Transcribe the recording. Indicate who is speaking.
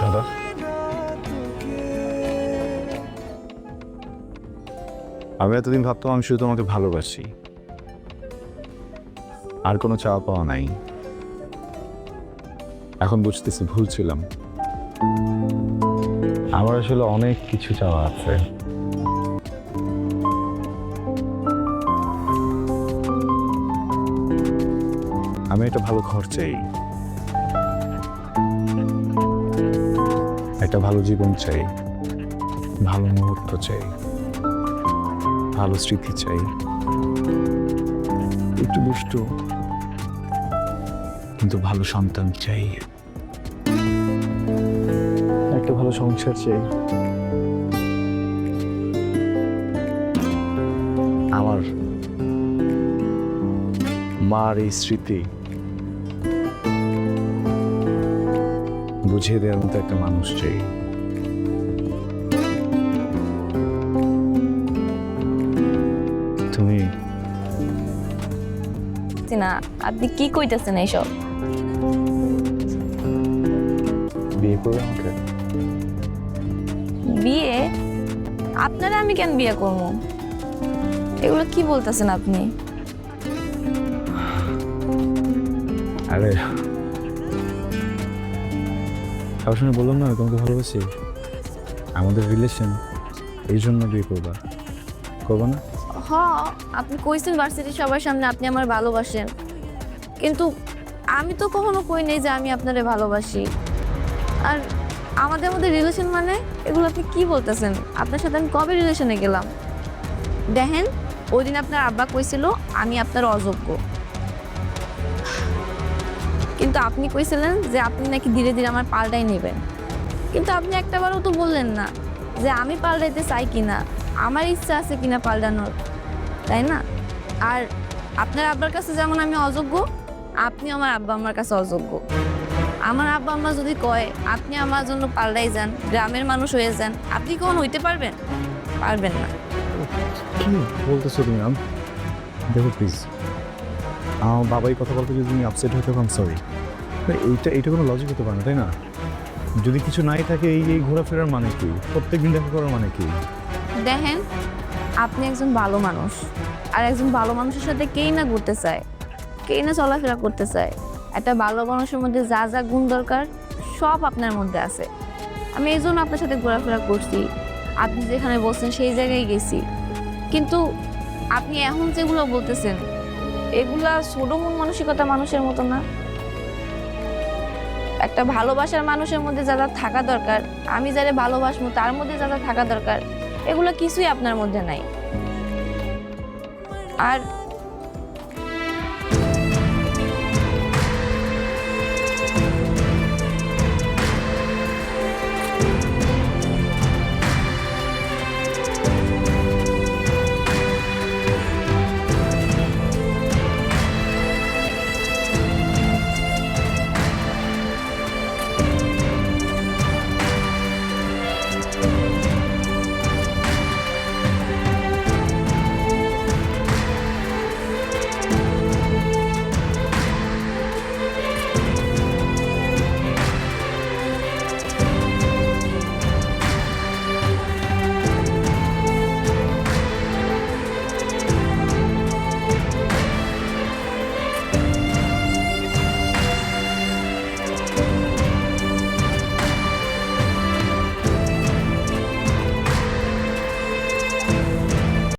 Speaker 1: সাদা আমি এতদিন ভাবতাম আমি শুধু তোমাকে ভালোবাসি। আর কোনো চাওয়া পাওয়া নাই। এখন বুঝতেছি ভুল ছিলাম। আমার আসলে অনেক কিছু চাওয়া আছে। আমি একটা ভালো ঘর চাই। একটা ভালো জীবন চাই, ভালো মুহূর্ত চাই, ভালো স্মৃতি চাই। একটু দুষ্ট, কিন্তু ভালো সন্তান চাই। একটা ভালো সংসার চাই। আমার মার এই স্মৃতি বুঝিয়ে দেওয়ার মতো একটা মানুষ চাই। তুমি
Speaker 2: না আপনি কি কইতেছেন এইসব?
Speaker 1: বিয়ে করবে আমাকে?
Speaker 2: বিয়ে? আপনারা আমি কেন বিয়ে করব? এগুলো কি বলতেছেন আপনি?
Speaker 1: আরে সবার সঙ্গে বললাম না, তোমাকে ভালোবাসি। আমাদের রিলেশন এই জন্য বিয়ে করবা। করব না?
Speaker 2: হ আপনি কইছেন ভার্সিটি সবার সামনে আপনি আমার ভালোবাসেন। কিন্তু আমি তো কখনো কই নাই যে আমি আপনারে ভালোবাসি। আর আমাদের মধ্যে রিলেশন মানে এগুলো আপনি কি বলতেছেন? আপনার সাথে আমি কবে রিলেশনে গেলাম? দেখেন ওই দিন আপনার আব্বা কইছিল, আমি আপনার অযোগ্য। কিন্তু আপনি কইছিলেন যে আপনি নাকি ধীরে ধীরে আমার পাল্টাই নেবেন। কিন্তু আপনি একটাবারও তো বললেন না যে আমি পাল্টাইতে চাই কিনা, আমার ইচ্ছা আছে কিনা পাল্টানোর, তাই না? আর আপনার আব্বার কাছে যেমন আমি অযোগ্য, আপনি আমার আব্বা আমার কাছে অযোগ্য। আমার আব্বা আম্মা যদি কয়, আপনি আমার জন্য পাল্টাই যান, গ্রামের মানুষ হয়ে যান, আপনি কখন হইতে পারবেন? পারবেন না।
Speaker 1: কি বলতেছো তুমি দেখো প্লিজ আমার বাবাই কথা বলতে যদি তুমি আপসেট হতে পাম সরি এইটা এইটা কোনো লজিক হতে পারে না, তাই না? যদি কিছু নাই থাকে, এই এই ঘোরাফেরার মানে কি? প্রত্যেকদিন দেখা করার মানে কি?
Speaker 2: দেখেন, আপনি একজন ভালো মানুষ, আর একজন ভালো মানুষের সাথে কেই না ঘুরতে চায়, কেই না চলাফেরা করতে চায়, একটা ভালো মানুষের মধ্যে যা যা গুণ দরকার, সব আপনার মধ্যে আছে। আমি এই জন্য আপনার সাথে ঘোরাফেরা করছি, আপনি যেখানে বলছেন সেই জায়গায় গেছি। কিন্তু আপনি এখন যেগুলো বলতেছেন এগুলা ছোট মন মানসিকতা মানুষের মতো না। একটা ভালোবাসার মানুষের মধ্যে যারা থাকা দরকার, আমি যারা ভালোবাসবো তার মধ্যে যা যা থাকা দরকার, এগুলো কিছুই আপনার মধ্যে নাই। আর